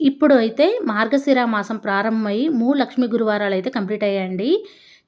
ఇప్పుడు అయితే మార్గశిర మాసం ప్రారంభమై మూడు లక్ష్మీ గురువారాలు అయితే కంప్లీట్ అయ్యాయండి.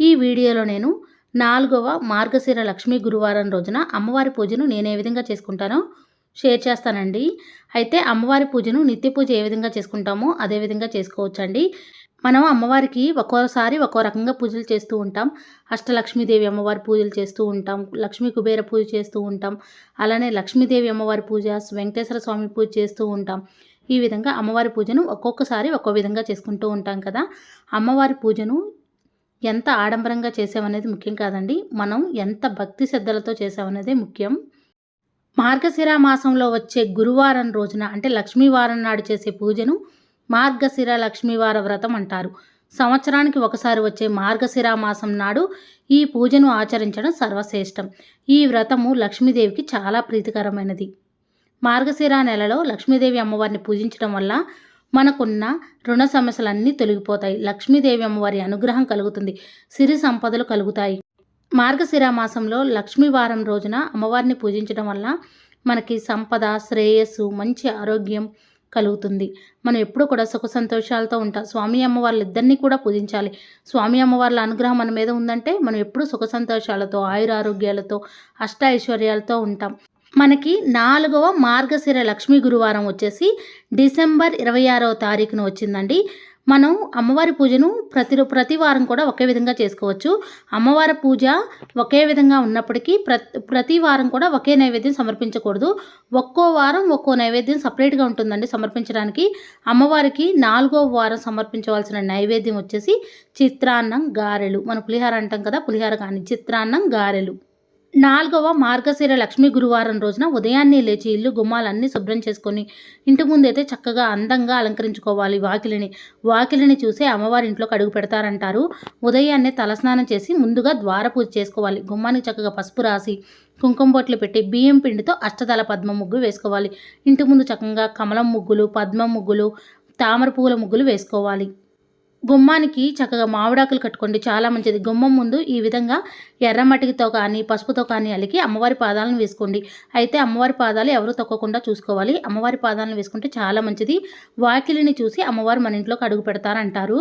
ఈ వీడియోలో నేను నాలుగవ మార్గశిర లక్ష్మీ గురువారం రోజున అమ్మవారి పూజను నేను ఏ విధంగా చేసుకుంటానో షేర్ చేస్తానండి. అయితే అమ్మవారి పూజను నిత్య పూజ ఏ విధంగా చేసుకుంటామో అదే విధంగా చేసుకోవచ్చండి. మనం అమ్మవారికి ఒక్కోసారి ఒక్కో రకంగా పూజలు చేస్తూ ఉంటాం. అష్టలక్ష్మీదేవి అమ్మవారి పూజలు చేస్తూ ఉంటాం. లక్ష్మీ కుబేర పూజ చేస్తూ ఉంటాం. అలానే లక్ష్మీదేవి అమ్మవారి పూజ వెంకటేశ్వర స్వామి పూజ చేస్తూ ఉంటాం. ఈ విధంగా అమ్మవారి పూజను ఒక్కొక్కసారి ఒక్కో విధంగా చేసుకుంటూ ఉంటాం కదా. అమ్మవారి పూజను ఎంత ఆడంబరంగా చేసామనేది ముఖ్యం కాదండి. మనం ఎంత భక్తి శ్రద్ధలతో చేసామనేది ముఖ్యం. మార్గశిర మాసంలో వచ్చే గురువారం రోజున అంటే లక్ష్మీవారం నాడు చేసే పూజను మార్గశిర లక్ష్మీవార వ్రతం అంటారు. సంవత్సరానికి ఒకసారి వచ్చే మార్గశిర మాసం నాడు ఈ పూజను ఆచరించడం సర్వశ్రేష్టం. ఈ వ్రతము లక్ష్మీదేవికి చాలా ప్రీతికరమైనది. మార్గశిర నెలలో లక్ష్మీదేవి అమ్మవారిని పూజించడం వల్ల మనకున్న రుణ సమస్యలన్నీ తొలగిపోతాయి. లక్ష్మీదేవి అమ్మవారి అనుగ్రహం కలుగుతుంది. సిరి సంపదలు కలుగుతాయి. మార్గశిర మాసంలో లక్ష్మీవారం రోజున అమ్మవారిని పూజించడం వల్ల మనకి సంపద శ్రేయస్సు మంచి ఆరోగ్యం కలుగుతుంది. మనం ఎప్పుడు కూడా సుఖ సంతోషాలతో ఉంటాం. స్వామి అమ్మవార్లు ఇద్దరినీ కూడా పూజించాలి. స్వామి అమ్మవార్ల అనుగ్రహం మన మీద ఉందంటే మనం ఎప్పుడు సుఖ సంతోషాలతో ఆయుర ఆరోగ్యాలతో అష్ట ఐశ్వర్యాలతో ఉంటాం. మనకి నాలుగవ మార్గశిర లక్ష్మీ గురువారం వచ్చేసి డిసెంబర్ ఇరవై ఆరవ తారీఖున వచ్చిందండి. మనం అమ్మవారి పూజను ప్రతి ప్రతి వారం కూడా ఒకే విధంగా చేసుకోవచ్చు. అమ్మవారి పూజ ఒకే విధంగా ఉన్నప్పటికీ ప్రతి ప్రతి వారం కూడా ఒకే నైవేద్యం సమర్పించకూడదు. ఒక్కో వారం ఒక్కో నైవేద్యం సపరేట్గా ఉంటుందండి సమర్పించడానికి. అమ్మవారికి నాలుగో వారం సమర్పించవలసిన నైవేద్యం వచ్చేసి చిత్రాన్నం గారెలు. మన పులిహార అంటాం కదా పులిహార కానీ చిత్రాన్నం గారెలు. నాలుగవ మార్గశిర లక్ష్మి గురువారం రోజున ఉదయాన్నే లేచి ఇల్లు గుమ్మాలన్నీ శుభ్రం చేసుకొని ఇంటి ముందైతే చక్కగా అందంగా అలంకరించుకోవాలి వాకిలిని. వాకిలిని చూసి అమ్మవారి ఇంట్లోకి అడుగు పెడతారంటారు. ఉదయాన్నే తలస్నానం చేసి ముందుగా ద్వార పూజ చేసుకోవాలి. గుమ్మానికి చక్కగా పసుపు రాసి కుంకుమ బొట్లు పెట్టి బియ్యం పిండితో అష్టదళ పద్మ ముగ్గు వేసుకోవాలి. ఇంటి ముందు చక్కగా కమలం ముగ్గులు పద్మ ముగ్గులు తామర పువ్వుల ముగ్గులు వేసుకోవాలి. గుమ్మానికి చక్కగా మామిడాకులు కట్టుకోండి. చాలా మంచిది. గుమ్మం ముందు ఈ విధంగా ఎర్రమటికితో కానీ పసుపుతో కానీ అలికి అమ్మవారి పాదాలను వేసుకోండి. అయితే అమ్మవారి పాదాలు ఎవరు తొక్కకుండా చూసుకోవాలి. అమ్మవారి పాదాలను వేసుకుంటే చాలా మంచిది. వాకిలిని చూసి అమ్మవారు మన ఇంట్లోకి అడుగు పెడతారంటారు.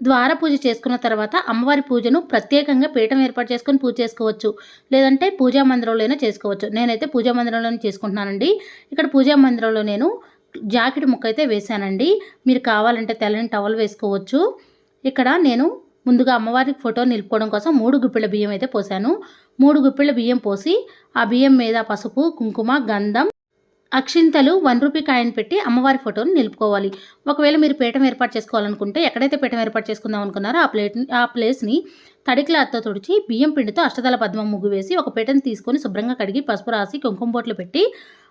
ద్వార పూజ చేసుకున్న తర్వాత అమ్మవారి పూజను ప్రత్యేకంగా పీఠం ఏర్పాటు చేసుకొని పూజ చేసుకోవచ్చు. లేదంటే పూజా మందిరంలోనే చేసుకోవచ్చు. నేనైతే పూజా మందిరంలోనే చేసుకుంటున్నానండి. ఇక్కడ పూజా మందిరంలో నేను జాకెట్ ముక్క అయితే వేశానండి. మీరు కావాలంటే తెల్లని టవల్ వేసుకోవచ్చు. ఇక్కడ నేను ముందుగా అమ్మవారికి ఫోటో నిలుపుకోవడం కోసం మూడు గుప్పిళ్ళ బియ్యం అయితే పోసాను. మూడు గుప్పిళ్ళ బియ్యం పోసి ఆ బియ్యం మీద పసుపు కుంకుమ గంధం అక్షింతలు వన్ రూపీ కాయిన్ పెట్టి అమ్మవారి ఫోటోని నిలుపుకోవాలి. ఒకవేళ మీరు పీఠం ఏర్పాటు చేసుకోవాలనుకుంటే ఎక్కడైతే పీఠం ఏర్పాటు చేసుకుందాం అనుకున్నారో ఆ ప్లేట్ ఆ ప్లేస్ని తడి క్లాత్తో తుడిచి బియ్యం పిండితో అష్టదళ పద్మం ముగ్గు వేసి ఒక పీటను తీసుకొని శుభ్రంగా కడిగి పసుపు రాసి కుంకుమ బొట్లు పెట్టి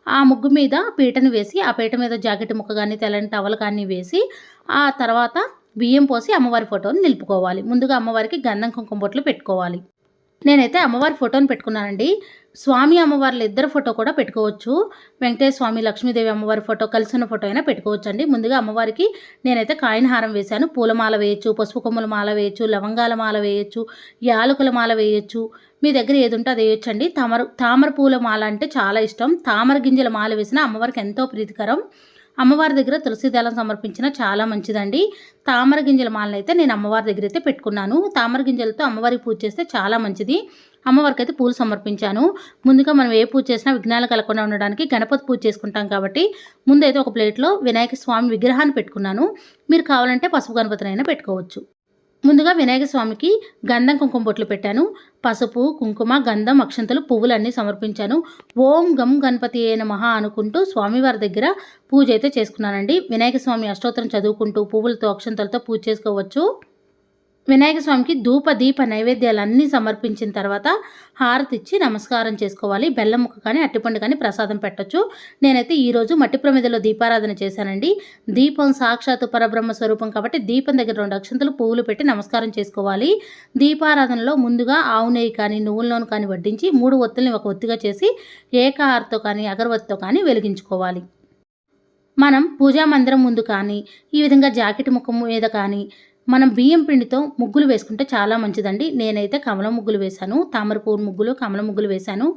ఆ ముగ్గు మీద పీటను వేసి ఆ పీట మీద జాకెట్ ముక్క కానీ తెల్లని టవల్ కానీ వేసి ఆ తర్వాత బియ్యం పోసి అమ్మవారి ఫోటోని నిలుపుకోవాలి. ముందుగా అమ్మవారికి గంధం కుంకుమ బొట్లు పెట్టుకోవాలి. నేనైతే అమ్మవారి ఫోటోని పెట్టుకున్నానండి. స్వామి అమ్మవార్ల ఇద్దరు ఫోటో కూడా పెట్టుకోవచ్చు. వెంకటేశ్వర స్వామి లక్ష్మీదేవి అమ్మవారి ఫోటో కలిసిన ఫోటో అయినా పెట్టుకోవచ్చు అండి ముందుగా అమ్మవారికి నేనైతే కాయిన హారం వేశాను. పూలమాల వేయచ్చు పసుపు కొమ్ముల మాల వేయచ్చు లవంగాల మాల వేయచ్చు యాలకుల మాల వేయచ్చు. మీ దగ్గర ఏది ఉంటే అది వేయొచ్చండి. తామర తామర పూల మాల అంటే చాలా ఇష్టం. తామర గింజల మాల వేసిన అమ్మవారికి ఎంతో ప్రీతికరం. అమ్మవారి దగ్గర తులసి దళం సమర్పించిన చాలా మంచిదండి. తామర గింజల మాలను అయితే నేను అమ్మవారి దగ్గర అయితే పెట్టుకున్నాను. తామర గింజలతో అమ్మవారికి పూజ చేస్తే చాలా మంచిది. అమ్మవారికి అయితే పూలు సమర్పించాను. ముందుగా మనం ఏ పూజ చేసినా విఘ్నాలు కలగకుండా ఉండడానికి గణపతి పూజ చేసుకుంటాం కాబట్టి ముందైతే ఒక ప్లేట్లో వినాయక స్వామి విగ్రహాన్ని పెట్టుకున్నాను. మీరు కావాలంటే పసుపు గణపతినైనా పెట్టుకోవచ్చు. ముందుగా వినాయక స్వామికి గంధం కుంకుమ బొట్లు పెట్టాను. పసుపు కుంకుమ గంధం అక్షంతలు పువ్వులన్నీ సమర్పించాను. ఓం గం గణపతి అయిన మహా అనుకుంటూ స్వామివారి దగ్గర పూజ అయితే చేసుకున్నానండి. వినాయక స్వామి అష్టోత్తరం చదువుకుంటూ పువ్వులతో అక్షంతలతో పూజ చేసుకోవచ్చు. వినాయక స్వామికి ధూప దీప నైవేద్యాలన్నీ సమర్పించిన తర్వాత హారతి ఇచ్చి నమస్కారం చేసుకోవాలి. బెల్లం ముక్క కానీ అట్టిపండు కానీ ప్రసాదం పెట్టచ్చు. నేనైతే ఈరోజు మట్టి ప్రమిదలో దీపారాధన చేశానండి. దీపం సాక్షాత్ పరబ్రహ్మ స్వరూపం కాబట్టి దీపం దగ్గర రెండు అక్షంతలు పువ్వులు పెట్టి నమస్కారం చేసుకోవాలి. దీపారాధనలో ముందుగా ఆవు నెయ్యి కానీ నువ్వుల నూనె కానీ వడ్డించి మూడు ఒత్తుల్ని ఒక ఒత్తిగా చేసి ఏకాహారతో కానీ అగరవత్తితో కానీ వెలిగించుకోవాలి. మనం పూజా మందిరం ముందు కానీ ఈ విధంగా జాకెట్ ముఖం మీద కానీ మనం బియ్యం పిండితో ముగ్గులు వేసుకుంటే చాలా మంచిదండి. నేనైతే కమల ముగ్గులు వేశాను తామరపూర్ ముగ్గులు కమల ముగ్గులు వేశాను.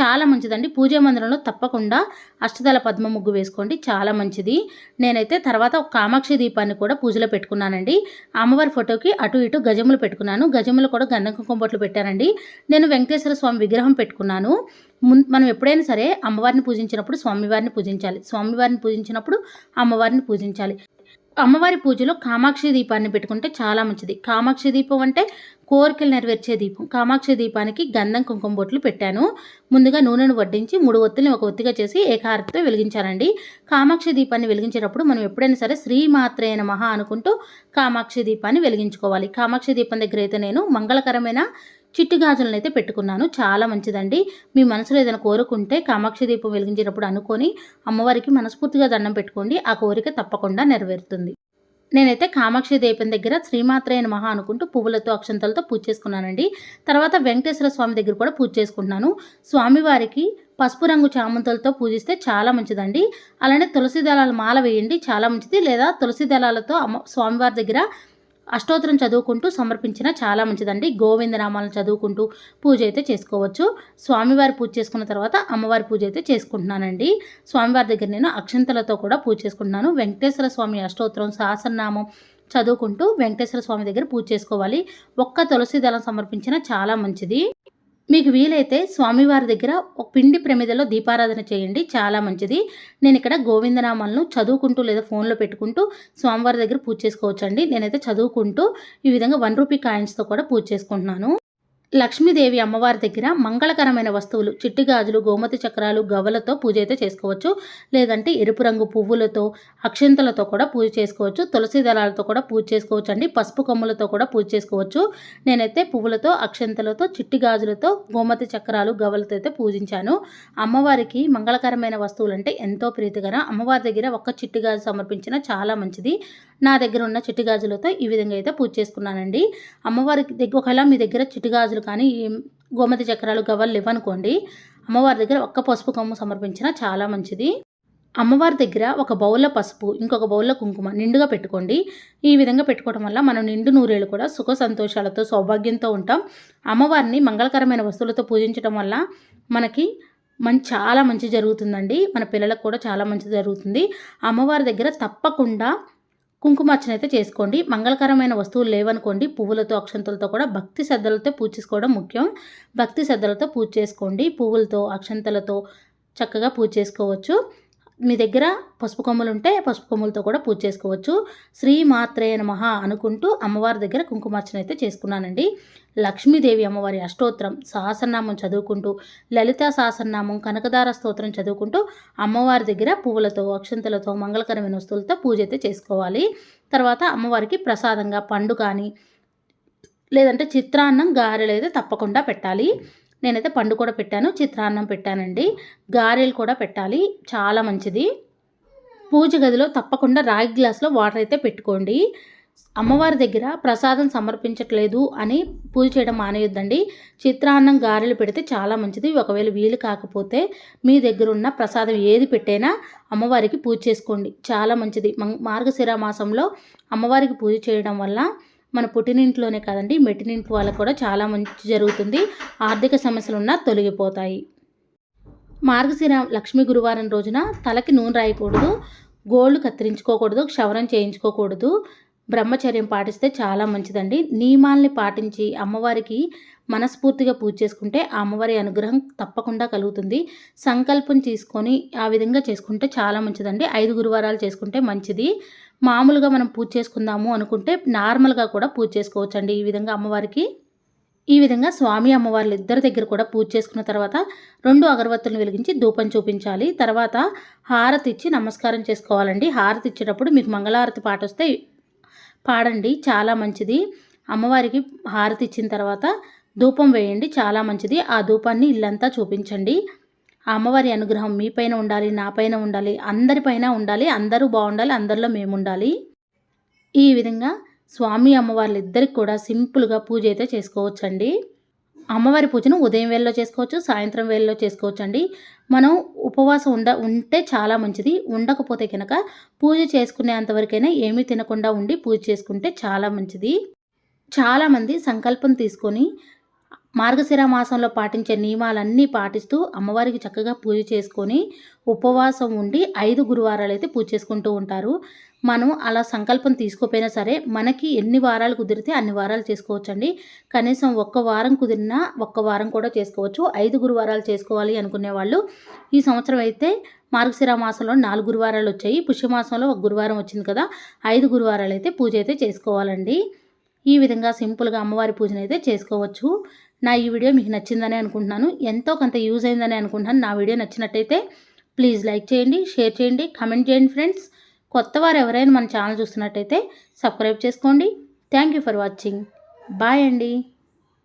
చాలా మంచిదండి. పూజా మందిరంలో తప్పకుండా అష్టదళ పద్మ ముగ్గు వేసుకోండి. చాలా మంచిది. నేనైతే తర్వాత ఒక కామాక్షి దీపాన్ని కూడా పూజలో పెట్టుకున్నానండి. అమ్మవారి ఫోటోకి అటు ఇటు గజములు పెట్టుకున్నాను. గజములు కూడా గంధం కుంకుమ పెట్టానండి నేను వెంకటేశ్వర స్వామి విగ్రహం పెట్టుకున్నాను. మనం ఎప్పుడైనా సరే అమ్మవారిని పూజించినప్పుడు స్వామివారిని పూజించాలి. స్వామివారిని పూజించినప్పుడు అమ్మవారిని పూజించాలి. అమ్మవారి పూజలో కామాక్షి దీపాన్ని పెట్టుకుంటే చాలా మంచిది. కామాక్షి దీపం అంటే కోరికలు నెరవేర్చే దీపం. కామాక్షి దీపానికి గంధం కుంకుమ బొట్లు పెట్టాను. ముందుగా నూనెను వడ్డించి మూడు ఒత్తుల్ని ఒక ఒత్తిగా చేసి ఏకారతితో వెలిగించానండి కామాక్షి దీపాన్ని వెలిగించేటప్పుడు మనం ఎప్పుడైనా సరే శ్రీమాత్రే మహా అనుకుంటూ కామాక్షి దీపాన్ని వెలిగించుకోవాలి. కామాక్షి దీపం దగ్గర అయితే నేను మంగళకరమైన చిట్టి గాజులను అయితే పెట్టుకున్నాను. చాలా మంచిదండి. మీ మనసులో ఏదైనా కోరుకుంటే కామాక్షి దీపం వెలిగించేటప్పుడు అనుకొని అమ్మవారికి మనస్ఫూర్తిగా దండం పెట్టుకోండి. ఆ కోరిక తప్పకుండా నెరవేరుతుంది. నేనైతే కామాక్షి దీపం దగ్గర శ్రీమాత్రేయ మహా అనుకుంటూ పువ్వులతో అక్షంతలతో పూజ చేసుకున్నానండి. తర్వాత వెంకటేశ్వర స్వామి దగ్గర కూడా పూజ చేసుకుంటున్నాను. స్వామివారికి పసుపు రంగు చామంతులతో పూజిస్తే చాలా మంచిదండి. అలానే తులసి దళాల మాల వేయండి. చాలా మంచిది. లేదా తులసి దళాలతో అమ్మ స్వామివారి దగ్గర అష్టోత్తరం చదువుకుంటూ సమర్పించిన చాలా మంచిదండి. గోవిందనామాలను చదువుకుంటూ పూజ అయితే చేసుకోవచ్చు. స్వామివారి పూజ చేసుకున్న తర్వాత అమ్మవారి పూజ అయితే చేసుకుంటున్నానండి. స్వామివారి దగ్గర నేను అక్షంతలతో కూడా పూజ చేసుకుంటున్నాను. వెంకటేశ్వర స్వామి అష్టోత్తరం సహస్రనామం చదువుకుంటూ వెంకటేశ్వర స్వామి దగ్గర పూజ చేసుకోవాలి. ఒక్క తులసి దళం సమర్పించిన చాలా మంచిది. మీకు వీలైతే స్వామివారి దగ్గర ఒక పిండి ప్రమిదలో దీపారాధన చేయండి. చాలా మంచిది. నేను ఇక్కడ గోవిందనామాలను చదువుకుంటూ లేదా ఫోన్లో పెట్టుకుంటూ స్వామివారి దగ్గర పూజ చేసుకోవచ్చండి. నేనైతే చదువుకుంటూ ఈ విధంగా వన్ రూపీ కాయిన్స్తో కూడా పూజ చేసుకుంటున్నాను. లక్ష్మీదేవి అమ్మవారి దగ్గర మంగళకరమైన వస్తువులు చిట్టి గాజులు గోమతి చక్రాలు గవ్వలతో పూజ అయితే చేసుకోవచ్చు. లేదంటే ఎరుపు రంగు పువ్వులతో అక్షంతలతో కూడా పూజ చేసుకోవచ్చు. తులసి దళాలతో కూడా పూజ చేసుకోవచ్చు అండి. పసుపు కొమ్ములతో కూడా పూజ చేసుకోవచ్చు. నేనైతే పువ్వులతో అక్షంతలతో చిట్టి గాజులతో గోమతి చక్రాలు గవలతో అయితే పూజించాను. అమ్మవారికి మంగళకరమైన వస్తువులు అంటే ఎంతో ప్రీతికరం. అమ్మవారి దగ్గర ఒక్క చిట్టి గాజు సమర్పించిన చాలా మంచిది. నా దగ్గర ఉన్న చిట్టి గాజులతో ఈ విధంగా అయితే పూజ చేసుకున్నానండి. అమ్మవారికి దగ్గర ఒకవేళ మీ దగ్గర చిట్టి గాజులు కానీ గోమతి చక్రాలు గవ్వలు ఇవ్వనుకోండి అమ్మవారి దగ్గర ఒక్క పసుపు కొమ్ము సమర్పించిన చాలా మంచిది. అమ్మవారి దగ్గర ఒక బౌల్లో పసుపు ఇంకొక బౌల్లో కుంకుమ నిండుగా పెట్టుకోండి. ఈ విధంగా పెట్టుకోవడం వల్ల మనం నిండు నూరేళ్ళు కూడా సుఖ సంతోషాలతో సౌభాగ్యంతో ఉంటాం. అమ్మవారిని మంగళకరమైన వస్తువులతో పూజించడం వల్ల మనకి మంచి చాలా మంచి జరుగుతుందండి. మన పిల్లలకు కూడా చాలా మంచి జరుగుతుంది. అమ్మవారి దగ్గర తప్పకుండా కుంకుమార్చన అయితే చేసుకోండి. మంగళకరమైన వస్తువులు లేవనుకోండి. పువ్వులతో అక్షంతలతో కూడా భక్తి శ్రద్ధలతో పూజ చేసుకోవడం ముఖ్యం. భక్తి శ్రద్ధలతో పూజ చేసుకోండి. పువ్వులతో అక్షంతలతో చక్కగా పూజ చేసుకోవచ్చు. మీ దగ్గర పసుపు కొమ్మలు ఉంటే పసుపు కొమ్మలతో కూడా పూజ చేసుకోవచ్చు. శ్రీ మాత్రే నమః అనుకుంటూ అమ్మవారి దగ్గర కుంకుమార్చన అయితే చేసుకున్నానండి. లక్ష్మీదేవి అమ్మవారి అష్టోత్తరం సహస్రనామం చదువుకుంటూ లలిత సహస్రనామం కనకదార స్తోత్రం చదువుకుంటూ అమ్మవారి దగ్గర పువ్వులతో అక్షంతలతో మంగళకరమైన వస్తువులతో పూజ అయితే చేసుకోవాలి. తర్వాత అమ్మవారికి ప్రసాదంగా పండు కానీ లేదంటే చిత్రాన్నం గారెలు అయితే తప్పకుండా పెట్టాలి. నేనైతే పండు కూడా పెట్టాను చిత్రాన్నం పెట్టానండి. గారెలు కూడా పెట్టాలి చాలా మంచిది. పూజ గదిలో తప్పకుండా రాగి గ్లాస్లో వాటర్ అయితే పెట్టుకోండి. అమ్మవారి దగ్గర ప్రసాదం సమర్పించట్లేదు అని పూజ చేయడం మానేయొద్దండి. చిత్రాన్నం గారెలు పెడితే చాలా మంచిది. ఒకవేళ వీలు కాకపోతే మీ దగ్గర ఉన్న ప్రసాదం ఏది పెట్టైనా అమ్మవారికి పూజ చేసుకోండి. చాలా మంచిది. మార్గశిర మాసంలో అమ్మవారికి పూజ చేయడం వల్ల మన పుట్టినింట్లోనే కాదండి మెట్టినింటి వాళ్ళకు కూడా చాలా మంచి జరుగుతుంది. ఆర్థిక సమస్యలు ఉన్నా తొలగిపోతాయి. మార్గశిర లక్ష్మీ గురువారం రోజున తలకి నూనె రాయకూడదు గోళ్ళు కత్తిరించుకోకూడదు క్షవరం చేయించుకోకూడదు. బ్రహ్మచర్యం పాటిస్తే చాలా మంచిదండి. నియమాల్ని పాటించి అమ్మవారికి మనస్ఫూర్తిగా పూజ చేసుకుంటే ఆ అమ్మవారి అనుగ్రహం తప్పకుండా కలుగుతుంది. సంకల్పం తీసుకొని ఆ విధంగా చేసుకుంటే చాలా మంచిదండి. ఐదు గురువారాలు చేసుకుంటే మంచిది. మామూలుగా మనం పూజ చేసుకుందాము అనుకుంటే నార్మల్గా కూడా పూజ చేసుకోవచ్చండి ఈ విధంగా అమ్మవారికి. ఈ విధంగా స్వామి అమ్మవార్లు ఇద్దరి దగ్గర కూడా పూజ చేసుకున్న తర్వాత రెండు అగరబత్తులను వెలిగించి ధూపం చూపించాలి. తర్వాత హారతి ఇచ్చి నమస్కారం చేసుకోవాలండి. హారతి ఇచ్చేటప్పుడు మీకు మంగళహారతి పాట వస్తే పాడండి. చాలా మంచిది. అమ్మవారికి హారతి ఇచ్చిన తర్వాత ధూపం వేయండి. చాలా మంచిది. ఆ ధూపాన్ని ఇల్లంతా చూపించండి. ఆ అమ్మవారి అనుగ్రహం మీపైన ఉండాలి నాపైన ఉండాలి అందరిపైన ఉండాలి అందరూ బాగుండాలి అందరిలో మేము ఉండాలి. ఈ విధంగా స్వామి అమ్మవార్లు ఇద్దరికి కూడా సింపుల్గా పూజ అయితే చేసుకోవచ్చండి. అమ్మవారి పూజను ఉదయం వేళలో చేసుకోవచ్చు సాయంత్రం వేళలో చేసుకోవచ్చు అండి మనం ఉపవాసం ఉండ ఉంటే చాలా మంచిది. ఉండకపోతే కనుక పూజ చేసుకునేంతవరకైనా ఏమీ తినకుండా ఉండి పూజ చేసుకుంటే చాలా మంచిది. చాలామంది సంకల్పం తీసుకొని మార్గశిర మాసంలో పాటించే నియమాలన్నీ పాటిస్తూ అమ్మవారికి చక్కగా పూజ చేసుకొని ఉపవాసం ఉండి ఐదు గురువారాలు అయితే పూజ చేసుకుంటూ ఉంటారు. మనం అలా సంకల్పం తీసుకోపోయినా సరే మనకి ఎన్ని వారాలు కుదిరితే అన్ని వారాలు చేసుకోవచ్చండి. కనీసం ఒక్క వారం కుదిరినా ఒక్క వారం కూడా చేసుకోవచ్చు. ఐదు గురువారాలు చేసుకోవాలి అనుకునే వాళ్ళు ఈ సంవత్సరం అయితే మార్గశిర మాసంలో నాలుగు గురువారాలు వచ్చాయి. పుష్యమాసంలో ఒక గురువారం వచ్చింది కదా ఐదు గురువారాలు అయితే పూజ అయితే చేసుకోవాలండి. ఈ విధంగా సింపుల్గా అమ్మవారి పూజను అయితే చేసుకోవచ్చు. నా ఈ వీడియో మీకు నచ్చిందని అనుకుంటున్నాను. ఎంతో కొంత యూజ్ అయిందని అనుకుంటున్నాను. నా వీడియో నచ్చినట్టయితే ప్లీజ్ లైక్ చేయండి షేర్ చేయండి కమెంట్ చేయండి ఫ్రెండ్స్. కొత్త వారు ఎవరైనా మన ఛానల్ చూస్తున్నట్టయితే సబ్స్క్రైబ్ చేసుకోండి. Thank you for watching. Bye అండి.